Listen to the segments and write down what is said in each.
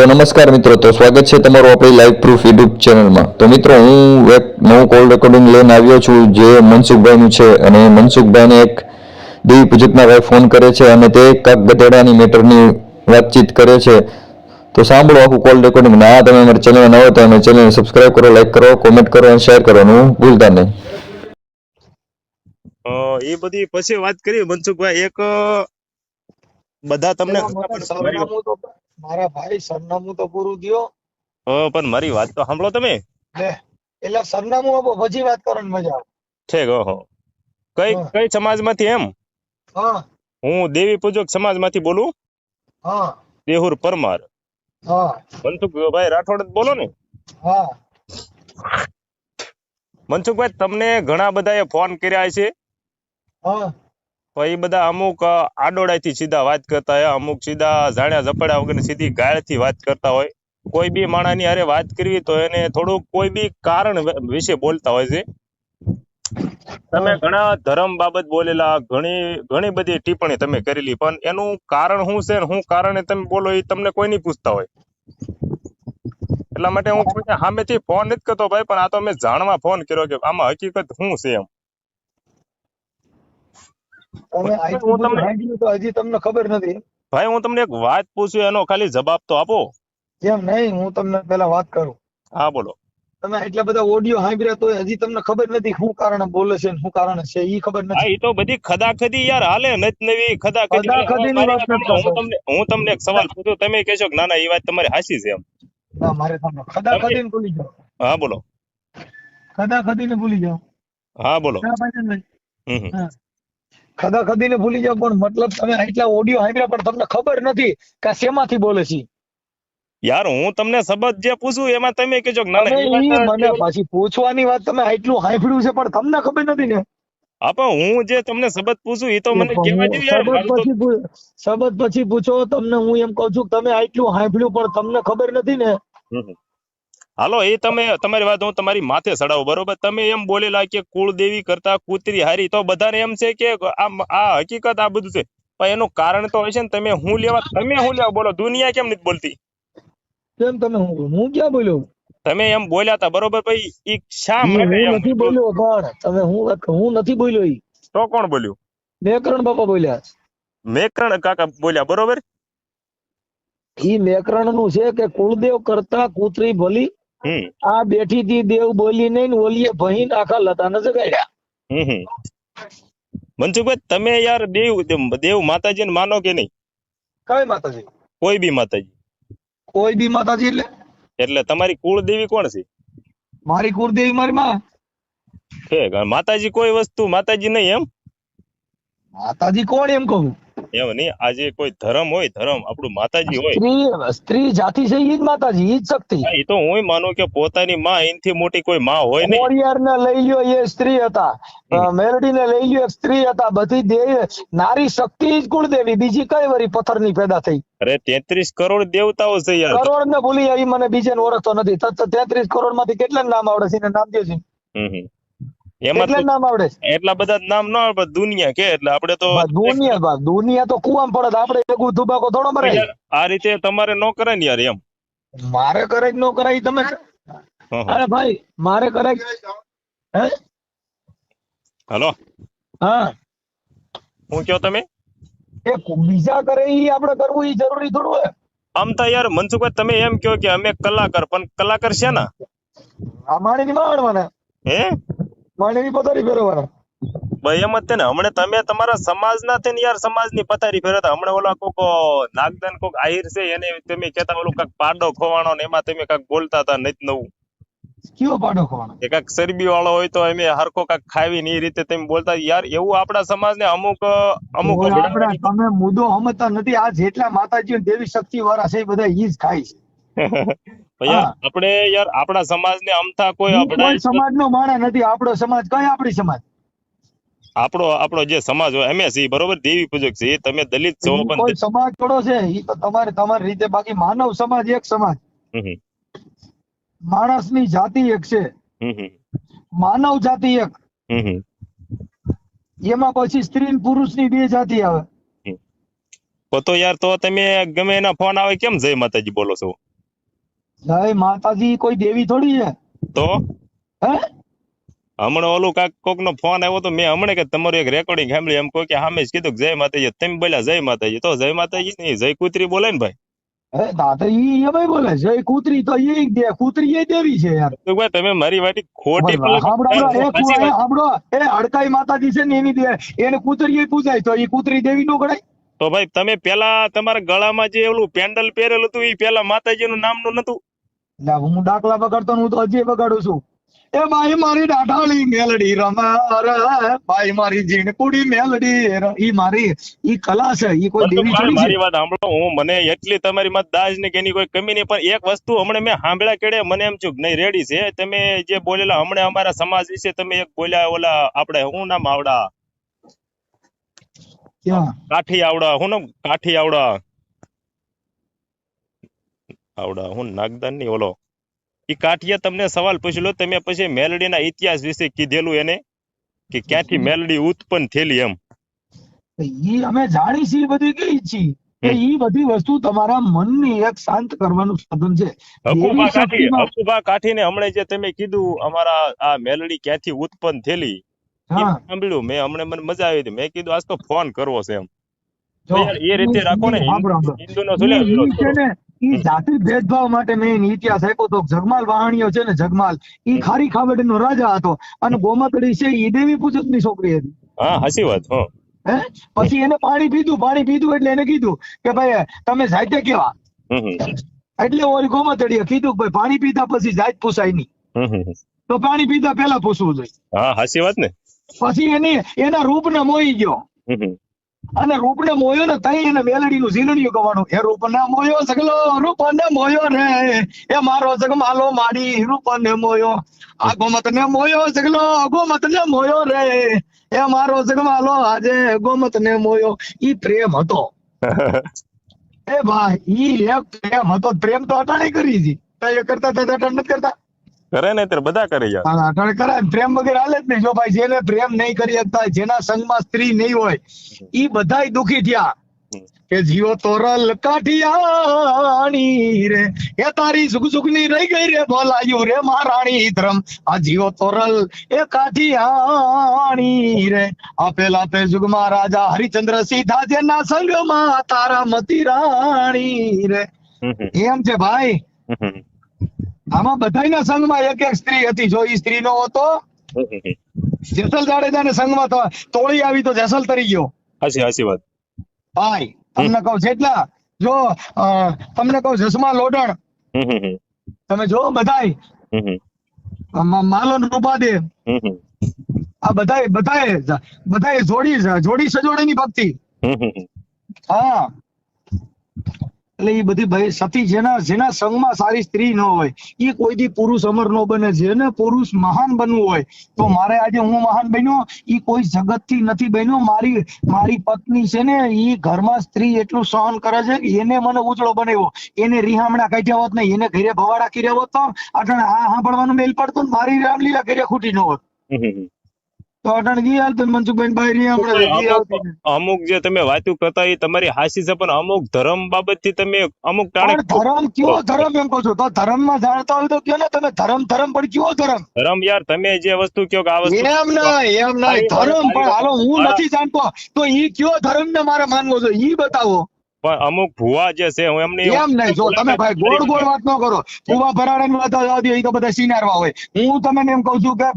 તો નમસ્કાર મિત્રો, તો સ્વાગત છે તમારું આપણી લાઈવ પ્રૂફ યુટ્યુબ ચેનલમાં તો મિત્રો, હું એક નવું કોલ રેકોર્ડિંગ લઈને આવ્યો છું, જે મનસુખભાઈનું છે. અને મનસુખભાઈને એક દેવી પૂજકના ભાઈ ફોન કરે છે અને તે કાક ગધેડાની મેટરની વાતચીત કરે છે. તો સાંભળો આખું કોલ રેકોર્ડિંગ ના તમે અમારી ચેનલ ન હોય તો અમે ચેનલને સબસ્ક્રાઇબ કરો લાઈક કરો કોમેન્ટ કરો અને શેર કરવાનું ભૂલતા નહીં. એ બધી પછી વાત કરીએ. મનસુખભાઈ, એક બધા તમને મારા ભાઈ સરનામું તો પૂરું દ્યો પણ મારી વાત તો સાંભળો તમે? એટલે સરનામું આપો પછી વાત કરવાની મજા ઠીક ઓહો. કઈ. કઈ સમાજમાંથી એમ? હા. હું દેવી પૂજક સમાજમાંથી બોલું? હા. દેહુર પરમાર. હા. મનસુખભાઈ રાઠોડ બોલો ને? હા. મનસુખભાઈ તમને ઘણા બધાએ ફોન કર્યા છે હા. તો બધા અમુક અ, સીધા વાત કરતા હોય અમુક સીધા જાણ્યા ઝપડ્યા વગર સીધી ગાળથી વાત કરતા હોય. કોઈ બી માણાની અરે વાત કરવી તો એને થોડુંક કોઈ બી કારણ વિશે બોલતા હોય છે. તમે ઘણા ધર્મ બાબત બોલેલા ઘણી ઘણી બધી ટિપ્પણી તમે કરેલી પણ એનું કારણ શું છે શું કારણે તમે બોલો એ તમને કોઈ નહીં પૂછતા હોય. એટલા માટે હું કોઈને સામેથી ફોન નથી કરતો ભાઈ પણ આ તો મેં જાણવા ફોન કર્યો કે આમાં હકીકત શું છે એમ તમે હું આટલું બધું તમને- સાંભળ્યું તો હજી તમને ખબર નથી. ભાઈ હું તમને એક વાત પૂછું એનો ખાલી જવાબ તો આપો. કેમ નહીં? હું તમને પેલા વાત કરું. હા બોલો. તમે એટલા બધા ઓડિયો સાંભળ્યા તો હજી તમને ખબર નથી શું કારણે બોલે છે શું કારણે છે ઈ ખબર નથી. એ તો બધી ખદાખદી યાર હાલે નત નવી ખદાખદી. સાંભળો. હું તમને હું તમને એક સવાલ પૂછું તમે કહેશો કે ના ના એ વાત તમારી હાસી છે એમ. ના મારે તમને ખદા ને ભૂલી જાઓ. હા બોલો. ખદા ને ભૂલી જાઓ. હા બોલો. હમ. ખદા ખદીને ભૂલી જાવ પણ મતલબ તમે આટલા ઓડિયો સાંભળ્યા પણ તમને ખબર નથી કે શેમાંથી બોલે છે. યાર હું તમને શબ્દ જે પૂછું એમાં તમે કહેશો કે ના ના મને પાછી પૂછવાની વાત તમે આટલું સાંભળ્યું છે પણ તમને ખબર નથી ને. હા પણ હું જે તમને શબ્દ પૂછું એ તો મને કહેવા દો યાર શબદ પછી શબ્દ પછી પૂછો તમને હું એમ કહું છું કે તમે આટલું સાંભળ્યું પણ તમને ખબર નથી ને. હાલો એ તમે તમારી વાત હું તમારી માથે ચડાવું બરોબર? તમે એમ બોલેલા કે કુળદેવી કરતા કુતરી હારી તો બધાને એમ છે કે આ આ હકીકત આ બધું છે. પણ એનું કારણ તો હશે ને તમે હું લેવા તમે હું લેવા બોલો? દુનિયા કેમ નથી બોલતી? કેમ તમે હું હું ક્યાં બોલ્યો? તમે એમ બોલ્યા હતા બરોબર? ભાઈ ઈ શા માટે હું નથી બોલ્યો પણ તમે હું હું નથી બોલ્યો ઈ. તો કોણ બોલ્યું? મેકરણ બાપા બોલ્યા. મેકરણ કાકા બોલ્યા બરોબર? ઈ મેકરણનું છે કે કુળદેવ કરતા કૂતરી ભલી આ બેઠી હતી દેવ બોલી નહીં ઓલીએ ભહીન આખા લતા જગાડ્યા. કાઢ્યા હમ. મનસુખભાઈ તમે યાર દેવ દેવ માતાજીને માનો કે નહીં કઈ માતાજી? કોઈ બી માતાજી. કોઈ બી માતાજી એટલે? એટલે તમારી કુળદેવી કોણ છે? મારી કુળદેવી મારી માં? માતાજી કોઈ વસ્તુ માતાજી નહીં એમ? માતાજી કોણ એમ કહું? એમ નહીં આજે કોઈ ધર્મ હોય ધર્મ આપણું માતાજી હોય. સ્ત્રી જાતિ છે ઈ જ માતાજી ઈ જ શક્તિ. એ તો હું માનું કે પોતાની માં એનથી મોટી કોઈ માં હોય નહીં. ખોડિયાર ને લઈ લ્યો એ સ્ત્રી હતા. મેલડી ને લઈ લ્યો એક સ્ત્રી હતા. બધી દેવ નારી શક્તિ જ કુળદેવી. બીજી કઈ વરી પથ્થરની પેદા થઈ? અરે તેત્રીસ કરોડ દેવતાઓ છે યાર. કરોડ ને ભૂલી આવી મને બીજે ઓળખતો નથી. તેત્રીસ કરોડમાંથી કેટલા નામ આવડે છે? નામ દે છે. એમાં નામ આવડે એટલા બધા નામ ન આવે દુનિયા કે એટલે આપણે તો દુનિયા દુનિયા તો કુવામાં પડે આપણે ભેગું ધુબાકો થોડો મરે આ રીતે તમારે નો કરે ને યાર એમ. મારે કરે કે ન કરાય તમે. અરે ભાઈ મારે કરે હે? હલો. હા. હું કયો તમે? એ બીજા કરે એ આપણે કરવું એ જરૂરી થોડું હોય. આમ તો યાર મનસુખભાઈ તમે એમ કહો કે અમે કલાકાર પણ કલાકાર છે ને આ નહીં માણવાના હે? માણીની પથારી ફેરવવાના. ભાઈ એમ જ છે ને. હમણે તમે તમારા સમાજના થઈને યાર સમાજની પથારી ફેરવતા. હમણે ઓલા કોક નાગદાન કોક આહિર છે એને તમે કહેતા ઓલું કાક પાડો ખોવાનો ને એમાં તમે કાક બોલતા હતા નથી નવું. કયો પાડો ખોવાનો એ કાક ચરબી વાળો હોય તો અમે હરકો કાક ખાવી ને એ રીતે તમે બોલતા. યાર એવું આપણા સમાજને અમુક અમુક તમે મુદ્દો સમજતા નથી. આ જેટલા માતાજી દેવી શક્તિ વાળા છે એ બધા ઈ જ ખાય છે. આપણે યાર આપણા સમાજને અમથા કોઈ કોઈ સમાજનો માણે નથી આપણો સમાજ કઈ આપણી સમાજ? આપણો આપણો જે સમાજ હોય છીએ બરોબર દેવી પૂજક છે તમે દલિત છો પણ કોઈ સમાજ થોડો છે ઈ તો તમારે તમારી રીતે બાકી માનવ સમાજ એક સમાજ. માણસની જાતિ એક છે. માનવ જાતિ એક. એમાં પછી સ્ત્રી ને પુરુષની બે જાતિ આવે. તો યાર તો તમે ગમે એના ફોન આવે કેમ જય માતાજી બોલો છો? જય માતાજી કોઈ દેવી થોડી છે? તો? હે? હમણાં ઓલું કાક કોક નો ફોન આવ્યો તો મેં હમણાં કે તમારું એક રેકોર્ડિંગ સાંભળી એમ કોઈ કે સામે જ કીધું જય માતાજી. તમે બોલ્યા જય માતાજી. તો જય માતાજી નહીં જય કૂતરી બોલે ને ભાઈ? હે દાદા ઈ એ ભાઈ બોલે જય કૂતરી તો ઈ દે કૂતરી એ દેવી છે યાર. તો ભાઈ તમે મારી વાટી ખોટી એ એ એ હડકાઈ માતાજી છે ને એની દે એને કૂતરી પૂજાય તો ઈ કૂતરી દેવી નો ગણાય? તો ભાઈ તમે પેલા તમારા ગળામાં જે ઓલું પેન્ડલ પહેરેલું હતું એ પેલા માતાજીનું નામનું નતું? એટલે હું દાખલા બગાડતો હું તો હજી બગાડું છું. એ ભાઈ મારી દાઢાળી મેલડી રમાર ભાઈ મારી ઝીણકુડી મેલડી ઈ મારી ઈ કલા છે ઈ કોઈ દેવી થોડી મારી વાત સાંભળો હું મને એટલી તમારી માં દાજ ને કે એની કોઈ કમી નહીં પણ એક વસ્તુ હમણાં મેં સાંભળ્યા કેડે મને એમ છું નહીં રેડી છે. તમે જે બોલેલા હમણાં અમારા સમાજ વિશે તમે એક બોલ્યા ઓલા આપણે હું નામ આવડા? કાઠી આવડા હું નામ? કાઠી આવડા. આવડા હું નાગદાનની ઓલો. એ કાઠિયા તમને સવાલ પૂછેલો તમે પછી મેલડીના ઇતિહાસ વિશે કીધેલું એને કે ક્યાંથી મેલડી ઉત્પન્ન થયેલી એમ. એ અમે જાણી છીએ બધી કઈ છીએ. કે ઈ બધી વસ્તુ તમારા મનની એક શાંત કરવાનું સાધન છે. હકુબા કાઠી હકુબા કાઠીને હમણાં જે તમે કીધું અમારા આ મેલડી ક્યાંથી ઉત્પન્ન થયેલી એ સાંભળ્યું મેં હમણાં મને મજા આવી હતી. મેં કીધું આજ તો ફોન કરવો છે એમ. એ રીતે રાખો ને હિન્દુ? ને ઈ જાતિ ભેદભાવ માટે મેં ઇતિહાસ આપ્યો તો જગમાલ વાહણીયો છે ને જગમાલ ઈ ખારી ખાવડનો રાજા હતો અને ગોમતડી છે ઈ દેવી પૂજકની છોકરી હતી. હા હાચી વાત હો. પછી એને પાણી પીધું પાણી પીધું એટલે એને કીધું કે ભાઈ તમે જાતે કેવા. એટલે ઓલી ગોમતડીએ કીધું ભાઈ પાણી પીધા પછી જાત પૂછાય નહીં. તો પાણી પીધા પહેલા પૂછવું જોઈએ. હા હાચી વાત ને. પછી એની એના રૂપને મોઈ ગયો. અને રૂપને મોયો ને તઈ એને મેલડીનું ઝીલણિયું ગવાનું. એ રૂપને મોયો સગલો રૂપને મોયો રે. એ મારો જગમાલો માડી રૂપને મોયો. આ ગોમતને મોયો સગલો ગોમતને મોયો રે. એ મારો જગમાલો આજે ગોમતને મોયો. ઈ પ્રેમ હતો. એ ભાઈ ઈ એક પ્રેમ હતો. પ્રેમ તો અટાણી કરી તઈ કરતા અટાણે નથી કરતા? કરે ને ત્યારે બધા કરે યાર. હા, અટાણે કરાય. પ્રેમ વગર હાલે જ નહીં. જો ભાઈ જેને પ્રેમ નહીં કરી શકતા જેના સંગમાં સ્ત્રી નહીં હોય ઈ બધાય દુખી થયા. કે જીવો તોરલ કાઠિયાણી રે. એ તારી સુખ સુખની રહી ગઈ રે બોલાયું રે મહારાણી ધ્રમ. આ જીવો તોરલ એ કાઠિયાણી રે. આપેલા તે જુગમાં રાજા હરિચંદ્ર સીધા જેના સંગમાં તારા મતી રાણી રે. એમ છે ભાઈ. આમાં બધાના સંઘમાં એક એક સ્ત્રી હતી જો એ સ્ત્રી નો હતો. જેસલ જાડેજાને સંગમાં તો તોળી આવી તો જેસલ તરી ગયો હાસી હાસી વાત ભાઈ તમને કહું જેટલા જો તમને કહું જસમા લોડણ. તમે જો બધાય. માલન રૂપાદે. આ બધાય બધાય બધાય જોડી જોડી સજોડીની ભક્તિ. હા એટલે એ બધી ભાઈ સતી જેના જેના સંગમાં સારી સ્ત્રી ન હોય એ કોઈ દી પુરુષ અમર ન બને. જેને પુરુષ મહાન બનવું હોય, તો મારે આજે હું મહાન બન્યો એ કોઈ જગતથી નથી બન્યો. મારી મારી પત્ની છે ને એ ઘરમાં સ્ત્રી એટલું સહન કરે છે, એને મને ઉજળો બનાવ્યો. એને રીહામણા કાઢ્યા હોત નહીં એને ઘરે ભવાડા કર્યા હોત તો અટણ આ સાંભળવાનું મેલ પડતો ને, મારી રામલીલા ઘરે ખૂટી ન હોત. અમુક જે તમે વાતું કરતા એ તમારી હાસી છે પણ અમુક ધર્મ બાબતથી તમે અમુક ટાણે ધર્મ કયો ધર્મ એમ કહો છો તો ધર્મમાં જાણતા હોય તો કયો ને તમે ધર્મ ધર્મ પણ કયો ધર્મ? ધર્મ યાર તમે જે વસ્તુ કયો કે આ વસ્તુ એમ નહીં એમ નહીં ધર્મ પણ હાલો હું નથી જાણતો તો ઈ કયો ધર્મ ને મારે માનવો છે? ઈ બતાવો. પણ અમુક ભુવા જે છે હું એમને એમ નહીં જો તમે ભાઈ ગોળ ગોળ વાત ન કરો. કુવા ભરાડાની વાત જવા દો તો બધા સિનારવા હોય. હું તમને એમ કહું છું કે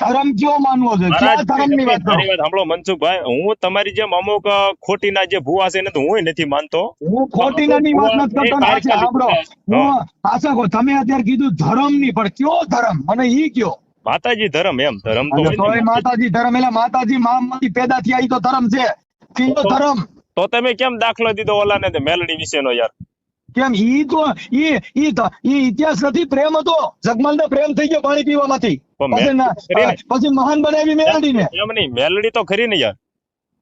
ધર્મ કયો માનવો છે ક્યાં ધર્મની વાત કરો? સાંભળો મનસુખભાઈ હું તમારી જેમ અમુક ખોટી ના જે ભુવા છે એને તો હું નથી માનતો. હું ખોટી નાની વાત નથી કરતો ને સાંભળો. હું પાછા કહું તમે અત્યારે કીધું ધર્મની પણ કયો ધર્મ? મને ઈ કયો. માતાજી ધર્મ એમ ધર્મ તો ને. માતાજી ધર્મ એટલે માતાજી મામાંથી પેદા થયા ઈ તો ધર્મ છે. કયો ધર્મ? તો તમે કેમ દાખલો દીધો ઓલાને તે મેલડી વિશેનો યાર? કેમ? ઈ તો ઈ ઈ તો ઈ ઇતિહાસ નથી પ્રેમ હતો. જગમલ ને પ્રેમ થઈ ગયો પાણી પીવામાંથી. પછી ના- મહાન બનાવી મેલડી ને એમ નહીં મેલડી તો ખરી ને યાર.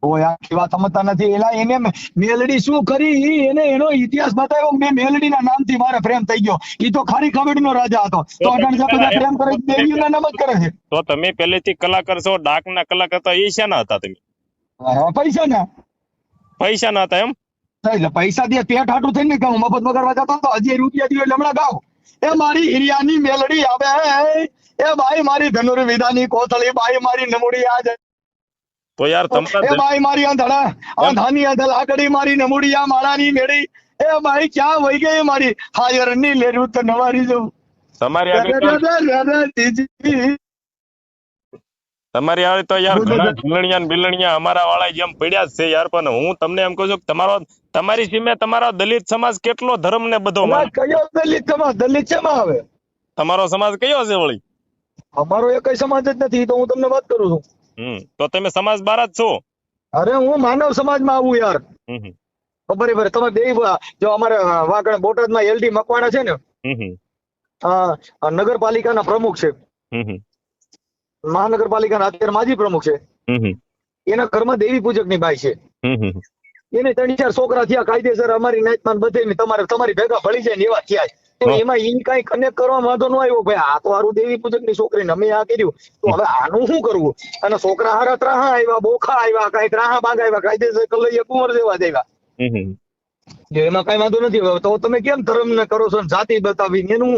ઓય આ વાત સમજતા નથી. એલા એને મેલડી શું કરી? એને એનો ઇતિહાસ બતાવ્યો મેં મેલડી ના નામથી મારે પ્રેમ થઈ ગયો. ઈ તો ખારી નો રાજા હતો. તો અગણ જે બધા પ્રેમ કરે દેવીઓના નામ જ કરે છે. તો તમે પહેલેથી કલાકાર છો ડાકના કલાકાર હતા એ શાના હતા તમે? પૈસા ના પૈસા ના હતા એમ એટલે પૈસા દે પેટ હાટું થઈને કે હું મફત વગાડવા જતો તો હજી રૂપિયા દીયો એટલે હમણાં ગાવ એ મારી હિરિયાની મેલડી આવે એ ભાઈ મારી ધનુર્વિદાની કોથળી ભાઈ મારી નમુડી આજ તો યાર એ ભાઈ મારી અંધડા અંધાની અંધ લાકડી મારી નમુડી આ માળાની મેળી એ ભાઈ ક્યાં વહી ગઈ મારી હાયરની લેરું તો નવારી જવું તમારી આગળ. તમારી આગળ તો યાર ઘણા ઢીલણિયા બિલણિયા અમારા વાળા જેમ પડ્યા જ છે યાર પણ હું તમને એમ કહું છું કે તમારો તમારી સીમે તમારો દલિત સમાજ કેટલો ધર્મ ને બધો માને કયો દલિત સમાજ? દલિત શેમાં આવે? તમારો સમાજ કયો છે વળી? અમારો એક સમાજ જ નથી તો હું તમને વાત કરું છું. હમ તો તમે સમાજ બાર જ છો? અરે હું માનવ સમાજમાં આવું યાર. ખબર. ખબર તમે બે જો અમારે વાગડ બોટાદમાં એલડી મકવાણા છે ને નગરપાલિકાના પ્રમુખ છે. મહાનગરપાલિકાના અત્યારે માજી પ્રમુખ છે. એના ઘરમાં દેવી પૂજકની બાઈ છે. એને ત્રણ ચાર છોકરા થયા કાયદેસર અમારી નાતમાં બધે તમારે તમારી ભેગા ભળી જાય ને એવા થયા એમાં ઈ કઈ કનેક્ટ કરવા વાંધો ન આવ્યો. ભાઈ આ તો હારું દેવી પૂજકની છોકરીને અમે આ કર્યું. તો હવે આનું શું કરવું? અને છોકરા હારા ત્રાહા આવ્યા બોખા આવ્યા કઈ ત્રાહા બાંગ આવ્યા કાયદેસર કલૈયા કુંવર જેવા દેવા. જો એમાં કઈ વાંધો નથી. તો તમે કેમ ધર્મ ને કરો છો જાતિ બતાવી એનું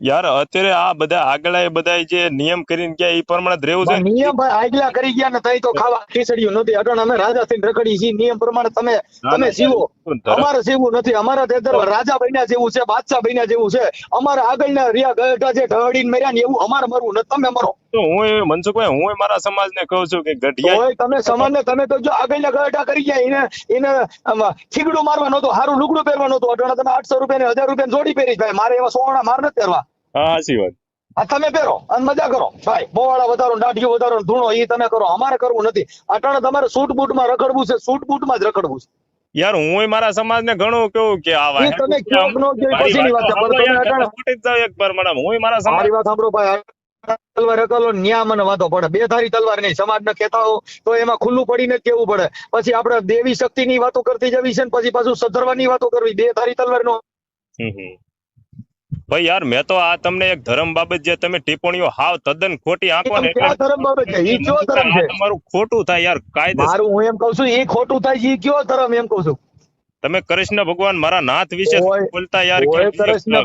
યાર અત્યારે આ બધા આગળ બધા જે નિયમ કરીને ગયા એ પ્રમાણે જ રહેવું છે નિયમ ભાઈ આગલા કરી ગયા ને તઈ તો ખાવા ખીચડ્યું નથી અટણ અમે રાજા થઈને રખડી છીએ. નિયમ પ્રમાણે તમે તમે જીવો. અમારે જીવવું નથી. અમારા તે રાજા બન્યા જેવું છે બાદશાહ બન્યા જેવું છે. અમારા આગળના રિયા ગઢા જે ઢળીને મર્યા ને એવું અમારે મરવું નથી. તમે મરો. તો હું એ મનસુખભાઈ હું એ મારા સમાજને કહું છું કે ગઢિયા તમે સમાજને તમે તો જો આગળ ગઢા કરી ગયા એને એને ખીગડું થીગડું મારવા નહોતું હારું લુગડું પહેરવા નહોતું અટણ તમે આઠસો રૂપિયા ને હજાર રૂપિયા જોડી પહેરી ભાઈ મારે એવા સોના માર નથી પહેરવા. હા સાચી વાત. આ તમે પહેરો અને મજા કરો. ભાઈ બોવાળા વધારો દાઢીઓ વધારો ધૂણો એ તમે કરો અમારે કરવું નથી. અટાણે તમારે સૂટ બૂટમાં રખડવું છે સૂટ બૂટમાં જ રખડવું છે. યાર હું મારા મારા સમાજને ઘણું કેવું કે આ એ તમે કયો કે ન પછીની વાત છે, પણ તમે અટાણે- એક વાર મેડમ હું મારા સમાજ વાત સાંભળો ભાઈ તલવાર અકલો ન્યા મને વાંધો પડે. બે ધારી તલવાર નહીં સમાજને કહેતા હો તો એમાં ખુલ્લું પડીને કેવું પડે? પછી આપણે દેવી શક્તિની વાતો કરતી જવી છે ને પછી પાછું સધરવાની વાતો કરવી. બે ધારી તલવાર નો. ભાઈ યાર મેં તો આ તમને એક ધર્મ બાબત જે તમે ટિપ્પણીઓ હાવ તદ્દન ખોટી આંકો ને ધર્મ બાબત છે? ઈ કયો ધર્મ છે? તમારું ખોટું થાય યાર કાયદે મારું હું એમ કઉ છું એ ખોટું થાય ઈ કયો ધર્મ એમ કહું છું? તમે કૃષ્ણ ભગવાન મારા નાથ વિશે બોલતા યાર? કૃષ્ણ.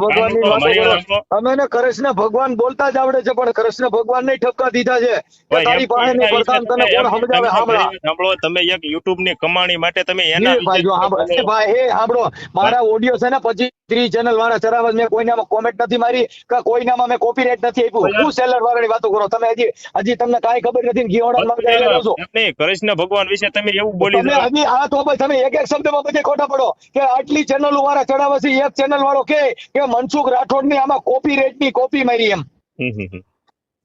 વાતો. અમે ને કૃષ્ણ ભગવાન બોલતા જ આવડે છે પણ કૃષ્ણ ભગવાન ને ઠપકા દીધા છે. તારી પાસે એના પ્રધાન તને કોણ સમજાવે? તમે સાંભળા. તમે એક યુટ્યુબની કમાણી માટે તમે એના ભાઈ ભાઈ એ સાંભળો. મારા ઓડિયો છે ને પછી ત્રીસ ચેનલ વાળા ચરાવત મેં કોઈનામાં કોમેન્ટ નથી મારી કે કોઈનામાં મેં કોપીરાઈટ નથી આપ્યું. હું સેલર વાળાની વાતો કરો. તમે હજી હજી તમને કાંઈ ખબર નથી ઘીવડા માં રહ્યા છો. એમ નહીં, કૃષ્ણ ભગવાન વિશે તમે એવું બોલી હજી આ તો તમે એક એક શબ્દમાં બધે ખોટા પડો કે આટલી ચેનલ વાળા ચડાવે છે એક ચેનલ વાળો કે કે મનસુખ રાઠોડની આમાં કોપીરાઇટની કોપી મારી એમ.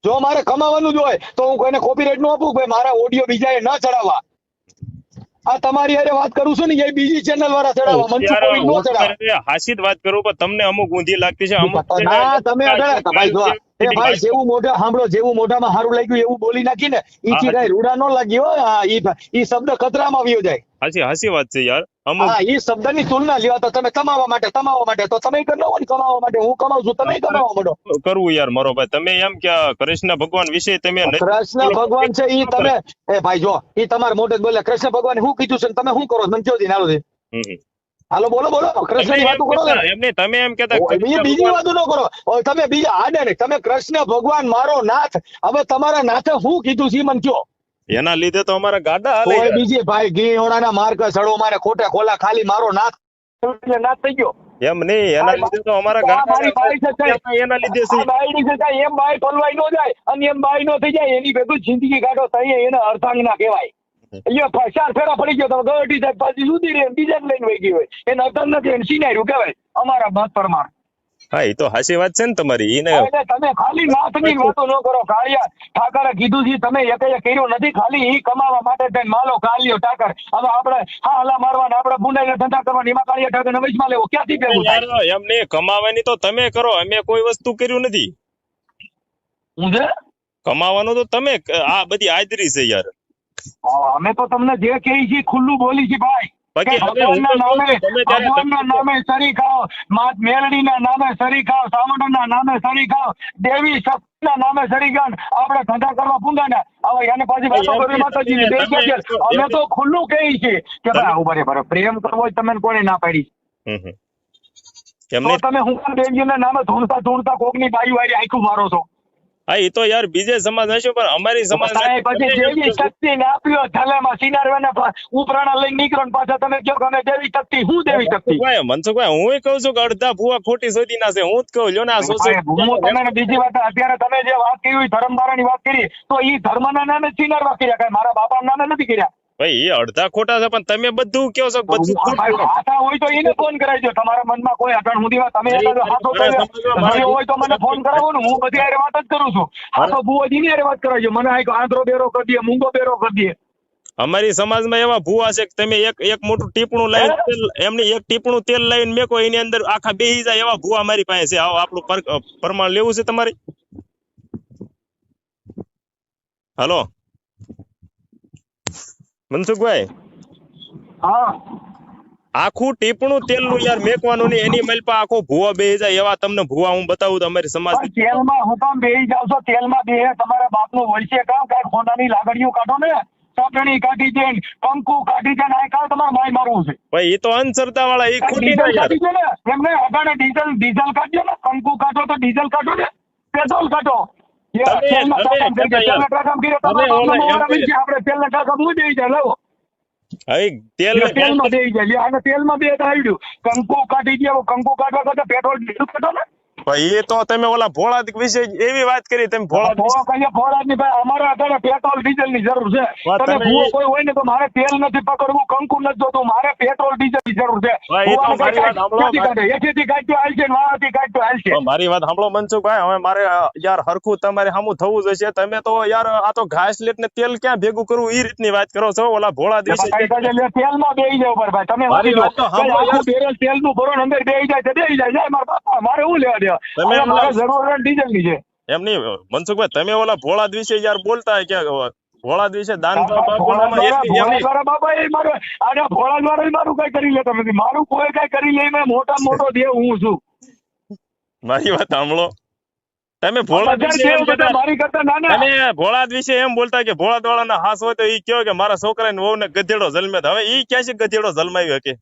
જો મારે કમાવાનું જ હોય તો હું કોઈને કોપી રેટનું આપું ભાઈ મારા ઓડિયો બીજાએ ન ચડાવવા. આ તમારી અરે વાત કરું છું ને એ બીજી ચેનલ વાળા ચડાવવા મનસુખ કોવિડ નો ચડાવવા ચડાવે. હાસી વાત કરું પણ તમને અમુક ઊંધી લાગતી છે અમુક ના તમે ભાઈ જો એ ભાઈ જેવું મોઢા સાંભળો જેવું મોઢામાં સારું લાગ્યું એવું બોલી નાખી ને ઈ થી કઈ રૂડા નો લાગ્યો ઈ ઈ શબ્દ ખતરામાં આવ્યો જાય હાસી હાસી વાત છે યાર અમુક હા ઈ શબ્દની તુલના લેવા તો તમે કમાવા માટે કમાવા માટે તો તમે કરી લો ને કમાવા માટે હું કમાઉં છું તમે કમાવા માંડો કરવું યાર મારો ભાઈ તમે એમ કે કૃષ્ણ ભગવાન વિશે તમે કૃષ્ણ ભગવાન છે ઈ તમે એ ભાઈ જો ઈ તમારા મોઢે બોલે કૃષ્ણ ભગવાન શું કીધું છે તમે શું કરો? મને કયો દી હાલો દી. હમ હમ. હાલો બોલો બોલો. કૃષ્ણની તમે વાતો કરો કહેતા- ને. એમ નહીં, તમે એમ કેતા બીજી વાતો ન કરો. તમે બીજા આડે ને તમે કૃષ્ણ ભગવાન મારો નાથ. હવે તમારા નાથે શું કીધું છે મને કયો? એના લીધે તો અમારા ગાડા હાલે બીજી ભાઈ ઘી ઓણાના માર્ગ સડો મારે ખોટા ખોલા ખાલી મારો નાથ એટલે નાથ થઈ ગયો. એમ નહીં એના લીધે તો અમારા ગાડા મારી બાઈ છે એના લીધે છે. બાઈ છે એમ બાઈ ટોલવાઈ નો જાય અને એમ બાઈ નો થઈ જાય એની ભેગું જિંદગી કાઢો તઈ એને એને અર્ધાંગના કહેવાય. ચાર ફેરા પડી ગયો તમે ગવર્ટી સાહેબ પાછી સુધી રે બીજા લઈને વહી ગયો હોય. એને નથી એને સિનાર્યું કહેવાય. અમારા મત પ્રમાણ. હા એ તો હાસી વાત છે ને તમારી. એને તમે ખાલી નાથની વાતો ન કરો. કાળિયા ઠાકરે કીધું છે તમે એકે કર્યું નથી. ખાલી ઈ કમાવા માટે થઈને માલો કાળિયો ઠાકર. હવે આપણે હા હલા મારવાના આપણે બુંડાઈને ધંધા કરવાના એમાં કાળિયા ઠાકરને વચમાં લેવો. ક્યાંથી ભેગું એમ નહીં. કમાવાની તો તમે કરો. અમે કોઈ વસ્તુ કર્યું નથી. કમાવાનું તો તમે આ બધી હાજરી છે યાર. અમે તો તમને જે કહી છીએ ખુલ્લું બોલી છીએ ભાઈ. બાકી કે હવે હું ભગવાનના નામે છું, તમે જ્યારે ભગવાનના તમે- નામે સરી ખાઓ માત મેલડીના નામે સરી ખાઓ સામંતના નામે સરી ખાઓ દેવી શક્તિના નામે સરી ખાઓ આપણે ધંધા કરવા હવે એને પાછી વાતો કરવી નહીં, બે છે? અમે તો ખુલ્લું કહી છીએ કે ભાઈ આવું બરે બરે પ્રેમ કરવો તમે કોને ના પાડી? તમે હું દેવજીના નામે ધૂણતા ધૂણતા કોકની બાઈ વાળી આખું મારો છો. હા એ તો યાર બીજે સમાજ હશે પણ અમારી સમાજ પછી જેવી શક્તિ ને આપ્યો થલેમાં સિનારવાના ઉપરાણા લઈને નીકળો ને પાછા તમે કહો કે અમે દેવી શક્તિ હું દેવી શક્તિ? મનસુખભાઈ હું કહું છું કે અડધા ભૂવા ખોટી શોધી ના છે હું જ કહું લ્યો ને આ હું તમને બીજી વાત અત્યારે તમે જે વાત કરી ધર્મની વાત કરી તો ઈ ધર્મના નામે સિનારવા કર્યા કઈ મારા બાપા નામે નથી કર્યા? ભાઈ એ અડધા ખોટા છે પણ તમે બધું કહો છો કે બધું. આશા હોય તો એને ફોન કરાવજો તમારા મનમાં કોઈ અટણ સુધીમાં તમે હોય તો મને ફોન કરાવો ને હું બધી આરે વાત જ કરું છું. હાથો બુવાજીની આરે વાત કરાવજો મને આ આંધ્રો બેરો કરી દે મૂંગો બેરો કરી દે. અમારી સમાજમાં એવા ભૂવા છે કે તમે એક એક મોટું ટીપણું લઈને તેલ- એમની એક ટીપણું તેલ લઈને મેકો એની અંદર આખા બેહી જાય એવા ભૂવા મારી પાસે છે. આવો આપણું પર- પ્રમાણ લેવું છે તમારે? હાલો? મનસુખભાઈ? હા. આખું ટીપણું તેલનું યાર મેકવાનું નહીં એની મલપા આખો ભૂવા બેહી જાય એવા તમને ભૂવા હું બતાવું તો અમારી સમાજ. તેલમાં હું કામ બેહી જાવ છો તેલમાં બે તમારા બાપનું વળશે કામ કાંઈ ખોનાની લાગણીઓ કાઢો ને ચટણી કાઢી છે કંકુ કાઢી છે ને આ કાં તમારે માય મારવું છે. ભાઈ એ તો અંધશ્રદ્ધા વાળા એ ખોટી ડીઝલ કાઢી દે ને એમને અગાડે ડીઝલ ડીઝલ કાઢજો ને કંકુ કાઢો તો ડીઝલ કાઢો ને પેટ્રોલ કાઢો. તેલ લે, તેલમાં દેઈ જાય. આને તેલમાં બે આવડ્યું. કંકુ કાઢી દે કંકુ કાઢવા કરતા પેટ્રોલ ડીઝલ કાઢો ને ભાઈ એ તો તમે ઓલા ભોળા વિશે એવી વાત કરી તમે ભોળા કહીએ ફોડાદની ભાઈ અમારે અત્યારે પેટ્રોલ ડીઝલની જરૂર છે. તમે ભૂવો કોઈ હોય ને તો મારે તેલ નથી પકડવું કંકુ નથી જોતું મારે પેટ્રોલ ડીઝલની જરૂર છે. મારી વાત સાંભળો, ને મનસુખભાઈ હવે મારે યાર હરખું તમારે સામું થવું જોઈશે. તમે તો યાર આ તો ઘાસ લેટ ને તેલ ક્યાં ભેગું કરવું? એ રીતની વાત કરો છો ઓલા ભોળા દિવસે તેલમાં બેહી જાવ ભાઈ. તમે મારી વાંચી વાત તો લો. ભાઈ, સાંભળો આખું તેલનું ભરો ને અંદર બેહી જાય જાય જાય મારા બાપા મારે શું લેવા દેવા? તમે હવે એમ મારે લાગે- જરૂર ડીઝલની છે એમ નહીં મનસુખભાઈ તમે ઓલા ભોળા દિવસે યાર બોલતા કે ભોળા દિવસે દાન ભોળા બાપુનામાં દ્વારા- એટલી- એમ ભોળા નહીં. દ્વારા બાબા એ મારે આને ભોળા દ્વારા મારું કઈ કરી લેતા નથી. મારું કોઈ કઈ કરી લે મેં મોટા મોટો દેવ હું છું. મારી વાત સાંભળો. તમે ભોળા તમે ભોળા દિવસે એમ બોલતા કે ભોળા વાળાના હાસ હોય તો ઈ કયો કે મારા છોકરાને વહુ ને ગધેડો જન્મે તો. હવે ઈ ક્યાં છે ગધેડો જન્માવ્યો કે?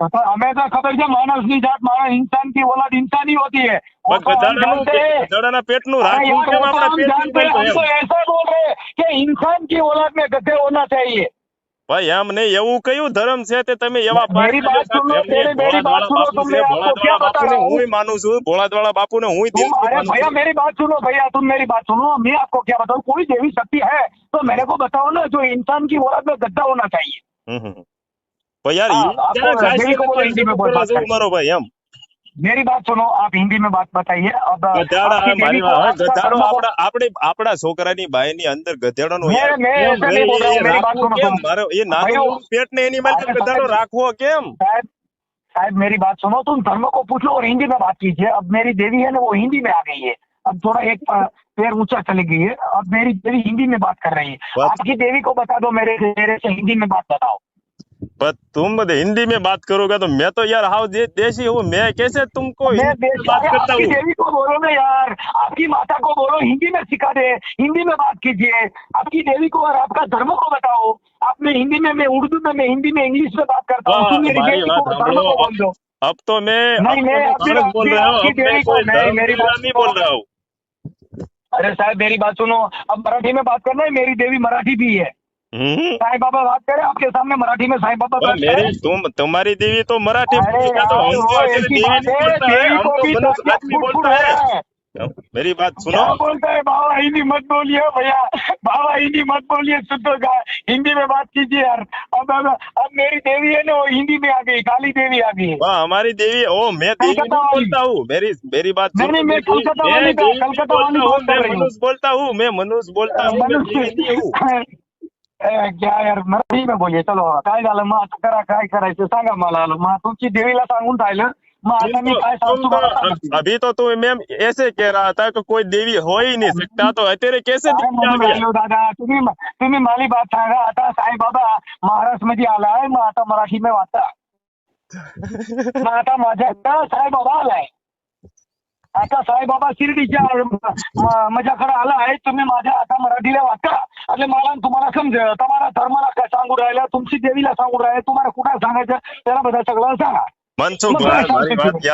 तो हमें तो खबर है मानव की जात मानव इंसान की औलाद इंसानी होती है वो પણ तो हम ગધાડાનું जानते हैं ગધાડાના પેટનું अरे રાખવું यार, કેમ वो तो આપણા हम પેટનું जानते हैं બનતું हम એમ? तो ऐसा बोल रहे हैं कि इंसान की औलाद में गधे होना चाहिए ભાઈ એમ નહીં એવું કયું ધર્મ છે તે તમે એવા मेरी बात सुन लो, तेरी- मेरी बात सुनो, तुम मैं आपको क्या बता रहा हूँ? હું માનું છું ભોળાદવાળા બાપુને હું तुम अरे भैया मेरी बात सुनो भैया तुम मेरी बात सुनो मैं आपको क्या बताऊं कोई देवी शक्ति है तो मेरे को बताओ ना जो इंसान की औलाद में गद्दा होना चाहिए યાર हाँ, ઈ आपको ક્યારે ખાય છે हिंदी को बोलो, हिंदी में बोल बात જેવું करें। મારો ભાઈ એમ मेरी बात सुनो आप हिंदी में बात बताइए अब ગધાડા आपकी મારી देवी को વાત आपका ગધાડો धर्म को- આપણા આપણે આપણા છોકરાની બાઈની અંદર ગધેડાનો મેં- યાર મેં કેમ ऐसा नहीं बोल रहा हूँ, એ मेरी बात રાખવું सुनो કેમ? तुम। મારો એ નાનું भाइयों, એવું पेट ने એની માટે अरे ગધાડો पता- રાખવો કેમ साहब साहब मेरी बात सुनो तुम धर्म को पूछ लो और हिंदी में बात कीजिए अब मेरी देवी है ना वो हिंदी में आ गई है अब थोड़ा एक अ, पैर ऊंचा चली गई है अब मेरी देवी हिंदी में बात कर रही है बात- आपकी देवी को बता दो मेरे मेरे से हिंदी में बात बताओ पर तुम हिंदी में बात करोगे तो मैं तो यार हाउ दे, देशी हूँ। मैं कैसे तुमको मैं में बात करता आपकी हूँ? देवी को बोलो ना यार। आपकी माता को बोलो हिंदी में सिखा दे। हिंदी में बात कीजिए। आपकी देवी को और आपका धर्म को बताओ। आप में हिंदी में मैं उर्दू में मैं हिंदी में इंग्लिश में बात करता हूँ। हाँ, धर्म अब तो मैं नहीं, मैं तो बोल रहा हूँ। धर्म मेरी बात नहीं बोल रहा हूँ। अरे साहब मेरी बात सुनो। अब मराठी में बात करना है मेरी देवी मराठी भी है। साईं बाबा बात करे आपके सामने मराठी में साईं बाबा पर बात मेरी तुम तुम्हारी देवी तो मराठी तो तो को तो। मेरी बात सुनो। बोलते हैं बाबा हिंदी मत बोलिए भैया। बाबा हिंदी मत बोलिए शुद्ध गा- हिंदी में बात कीजिए यार। अब अब अब मेरी देवी है ना वो हिंदी में आ गई काली देवी आ गई। है वाह हमारी देवी ओ मैं देवी नहीं बोलता हूँ। मेरी मेरी बात नहीं, मैं कलकत्ता वाली का- बोलता हूँ मैं मनुष्य बोलता हूँ मैं मनुष्य बोलता हूँ। मैं देवी नहीं हूँ ए, क्या यार मराठी में बोलिए चलो काय झालं मग आता करा काय करायचं सांगा मला मग तुमची देवीला सांगून राहिलं मग आता तुम मी तो, काय सांगू तुम तुम्हाला तो सांगा. अभी तो तुम मैम ऐसे कह रहा था कि कोई देवी हो ही नहीं सकता तो तेरे कैसे काय देवी आ म्हणून गया राहिलो दादा तुम्ही तुम्ही माली बात सांगा आता साईबाबा महाराष्ट्र मध्ये आलाय मग आता मराठी में वाचा मग आता माझ्याकडं साईबाबा आलाय आता साईबाबा शिर्डीच्या माझ्याकडे आला आहे तुम्ही माझ्या आता मराठीला वाचा. आणि मला तुम्हाला समज तुम्हाला धर्माला काय सांगू राहिला? तुमची देवीला सांगू राहिले? तुम्हाला कुठं सांगायचं? त्याला बद्दल सगळं सांगा. आता मराठी मध्ये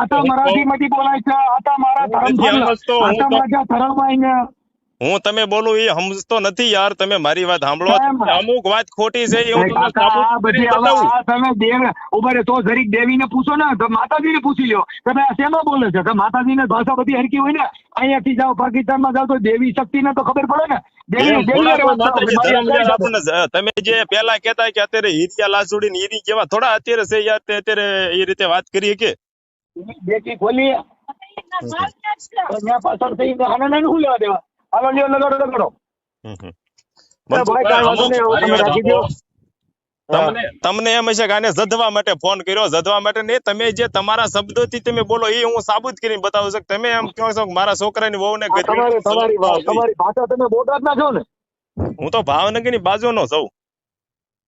आता मराठीमध्ये बोलायचं. आता मला आता माझ्या धर्म હું તમે બોલું એ સમજતો નથી યાર તમે મારી વાત સાંભળો. અમુક વાત ખોટી છે એ હું તમને તમે દેવ ઊભા તો જરીક દેવીને પૂછો ને તો માતાજીને પૂછી લ્યો. તમે આ શેમાં બોલે છે? કે માતાજીને ભાષા બધી હરકી હોય ને અહીંયાથી જાઓ પાકિસ્તાનમાં જાઓ તો દેવી શક્તિને તો ખબર પડે ને. તમે જે પેલા કેતા કે અત્યારે હીરિયા લાસુડી ને હીરી કેવા થોડા અત્યારે છે યાર તે અત્યારે એ રીતે વાત કરીએ કે? બેટી ખોલી. પાછળ થઈ આને નાનું શું લેવા દેવા? હાલો લ્યો લગાડો લગાડો. તમને તમને એમ છે કે આને જધવા માટે ફોન કર્યો જધવા માટે નહીં તમે જે તમારા શબ્દોથી તમે બોલો એ હું સાબુત કરીને બતાવું છું કે તમે એમ કહો છો કે મારા છોકરાની વહુને તમારી તમારી વાત તમારી ભાષા તમે બોટાદના છો ને? હું તો ભાવનગરની બાજુનો છું.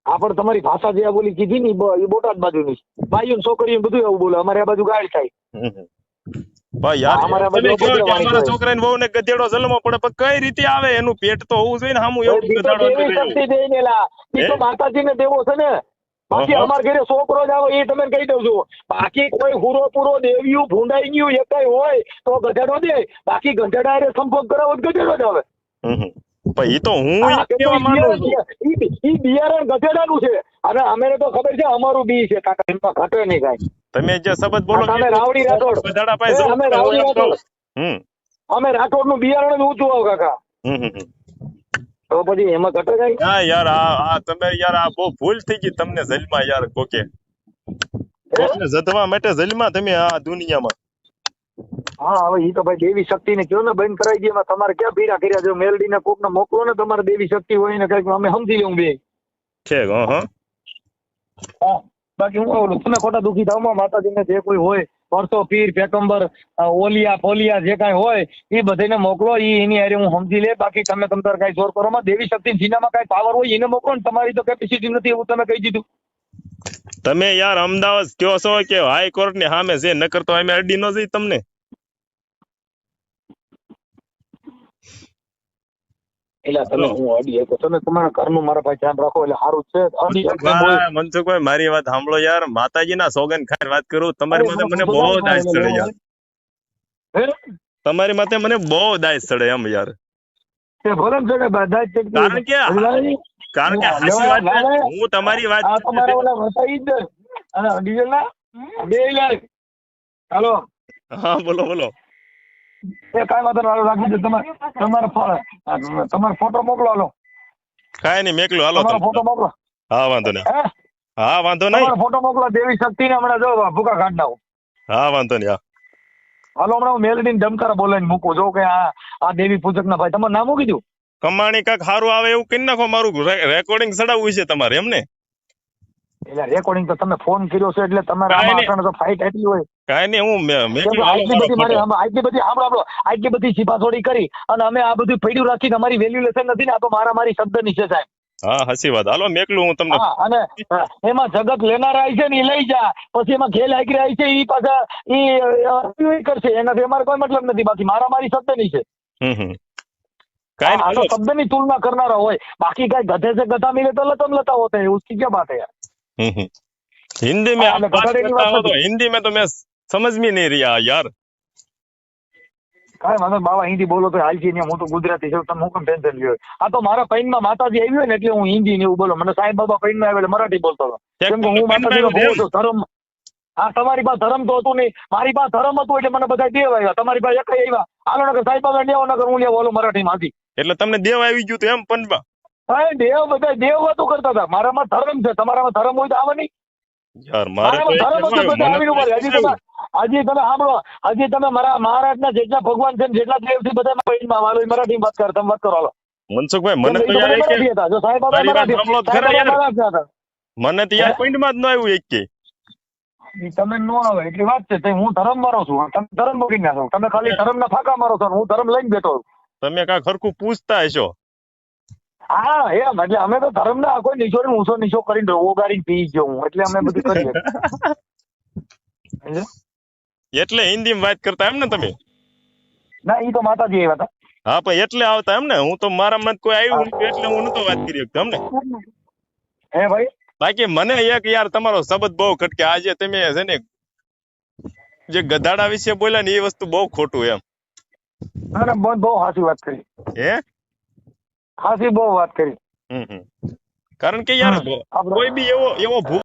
આ પણ તમારી ભાષા જે બોલી કીધી ની એ બોટાદ ભાઈઓ ને છોકરીઓ બધું એવું બોલે અમારે આ બાજુ ગાળ થાય. ભાઈ યાર તમે કહો કે અમારા છોકરાને વહુને ગધેડો જલમો પડે પણ કઈ રીતે આવે? એનું પેટ તો હોવું જોઈએ ને હામું એવું ગધાડો. ઈ તો? માતાજીને દેવો છે ને. બાકી અમાર ઘરે છોકરો જ આવે એ તમે કહી દઉં છું. બાકી કોઈ હુરો પૂરો દેવ્યું ભૂંડાઈ ગયું એ કઈ હોય તો ગધેડો દે. બાકી ગધેડા એ સંપર્ક કરાવો ગધેડો જ આવે. હમ હમ. પણ ઈ તો હું હા, ઈ કે કહેવા ઈ માંગુ બિયારણ છું? નું ઈ- ઈ બિયારણ ગધેડાનું છે. અને અમે તો ખબર છે અમારું બી છે કાકા એમાં ઘટે નહીં કાંઈ. તમે જે શબ્દ બોલો અમે રાવડી રાઠોડ. બધાડા અમે રાવડી રાઠોડ. હમ. અમે રાઠોડનું બિયારણ જ ઊંચું આવ કાકા. તો પછી એમાં ઘટે કાંઈ હા યાર આ આ તમે યાર આ બહુ ભૂલ થઈ ગઈ તમને જલમાં યાર કોકે. કોકને જધવા માટે જલમાં તમે આ દુનિયામાં. હા હવે ઈ તો ભાઈ દેવી શક્તિ ને કયો ને બંધ કરાવી દે એમાં તમારે ક્યાં પીડા કર્યા? છે મેલડી ને કોક ને મોકલો ને તમારે દેવી શક્તિ હોય ને કંઈક અમે સમજી લઉં બે. ઠીક હં. હા. બાકી હું કહું તમે ખોટા દુઃખી થાવ માતાજીને જે કોઈ હોય, પરસો, પીર પેકંબર ઓલિયા, ફોલિયા, જે કાંઈ હોય, એ બધાને મોકલો એ એની હારે હું સમજી લે. બાકી તમે તમ તાર કાંઈ જોર કરો માં. દેવી શક્તિ જીનામાં કાંઈ પાવર હોય, એને મોકલો ને તમારી તો કેપેસિટી નથી એવું તમે કહી દીધું. તમે યાર અમદાવાદ કયો છો કે હાઈકોર્ટની સામે છે? નકર તો અમે અડી ન જઈ તમને. એટલે તમે હું અડી શકો તમે તમારા ઘરનું મારા પાસે ધ્યાન રાખો એટલે સારું છે. અડી શકો એમ હોય. મનસુખભાઈ મનસુખભાઈ મારી વાત સાંભળો યાર. માતાજીના સોગન ખાઈને વાત કરું. તમારી અરે, માથે મને બહુ દાસ ચડે યાર. તમારી માથે મને બહુ દાય ચડે એમ યાર. ચડતી કારણ કે કારણ કે. હું તમારી વાત તમારા ઓલા હતા જ અને ડીઝલ ના બે લાખ. હાલો. હા બોલો બોલો. એ કાંઈ વાંધો નહીં રાખી દે તમારે તમારો તમારો ફોટો મોકલો હાલો. કાંઈ નહીં મેકલો હાલો તમારો ફોટો મોકલો. હા વાંધો નહીં. હા? વાંધો નહીં. તમારો ફોટો મોકલો દેવી શક્તિ ને હમણાં જો ભૂકા કાઢ નાખો હા વાંધો નહીં હા. હાલો હમણાં હું મેલડી ને ધમકારા બોલાવીને મૂકું. જો કે આ આ દેવી પૂજક ના ભાઈ તમારું નામ મૂકી કીધું? કમાણી કાક સારું આવે એવું કરી નાખો મારું રેકોર્ડિંગ ચડાવવું છે તમારે એમ ને? એટલે રેકોર્ડિંગ તો તમે ફોન કર્યો છે એટલે તમારે ફાઇટ એટલી હોય. કાંઈ નહીં હું મે- કેમ મેકલું કે હાલો આટલી બધી મારો મારી photo. આમાં આટલી બધી સાંભળો આપણો આટલી બધી છીપાછોડી કરી અને અમે આ બધું પડ્યું રાખીને અમારી વેલ્યુલેશન નથી ને આ તો મારા મારી શબ્દ ની છે સાહેબ હા હસી વાત હાલો મેકલું હું તમને હા અને હા, એમાં જગત લેનારા આવી છે ને એ લઈ જા પછી એમાં ખેલ આગળ આવી છે એ પાછા એ કરશે એનાથી અમારે કોઈ મતલબ નથી બાકી મારા મારી શબ્દ ની છે હમ હમ કાંઈ આ નહીં તો શબ્દ ની તુલના કરનારા હોય બાકી કઈ ગધે से गधा मिले तो लतम लता होते हैं उसकी क्या बात है यार हम्म, हम्म। हिंदी में हाँ, आप मैं बात गधेड़ी करता बात हो तो नहीं। हिंदी में तो मैं સમજ મે નહીં રહ્યા યાર. કાંઈ વાંધો બાબા હિન્દી બોલો તો હાલજી ને હું તો ગુજરાતી છું તમે હું કેમ ટેન્શન લ્યો. આ તો મારા પૈનમાં માતાજી આવી હોય ને એટલે હું હિન્દી ને એવું બોલો. મને સાહેબ બાબા પૈનમાં આવે એટલે મરાઠી બોલતો હતો. કેમ કે હું માતાજી નો ભોગ ધર્મ. હા તમારી પાસે ધર્મ તો હતું નહીં. મારી પાસે ધર્મ હતું એટલે મને બધા દેવ આવ્યા. તમારી પાસે એક આવ્યા? આલો નગર સાહેબ બાબા લેવો નગર હું લેવો ઓલો મરાઠી માંથી. એટલે તમને દેવ આવી ગયું તો એમ પંચમાં દેવ બધા દેવ વાતો કરતા હતા. મારામાં ધર્મ છે. તમારામાં ધર્મ હોય તો આવે નહીં. યાર મારે તો મારામાં ધર્મ હતું બધા આવીને ઊભા રહ્યા. હજી તમે સાંભળો. હજી તમે મારા મહારાજના જેટલા ભગવાન છે જેટલા દેવ છે બધા પૈનમાં હાલો મરાઠી વાત કરો તમે વાત કરો હાલો. મનસુખભાઈ મને તો યાર યાર. તો યાર પોઈન્ટમાં જ ન આવ્યું એક કે. તમે નો આવે એટલી વાત છે. તે હું ધર્મ મારો છું. તમે ધર્મ મૂકી નાખો તમે ખાલી ધર્મના ફાંકા મારો છો હું ધર્મ લઈને બેઠો છું. તમે કાંઈ ખરખું પૂછતા હશો? હા એમ એટલે અમે તો ધર્મ ના કોઈ નીચો ઊંચો નીચો કરીને ઓગાડીને પી ગયો એટલે અમે બધું કરીએ. એટલે હિન્દીમાં વાત કરતા એમ ને તમે? ના ઈ તો માતાજી આવ્યા હતા. હા પણ એટલે આવતા એમ ને? હું તો મારા મત કોઈ આવ્યું એટલે હું નતો વાત કરી શકતો એમ હે ભાઈ? બાકી મને એક યાર તમારો શબ્દ બહુ ખટકે આજે તમે છે ને જે ગધાડા વિશે બોલ્યા ને એ વસ્તુ બહુ ખોટું એમ. ના બહુ સાચી વાત કરી. હે? ખાસી બહુ વાત કરી. કારણ કે યાર કોઈ બી એવો એવો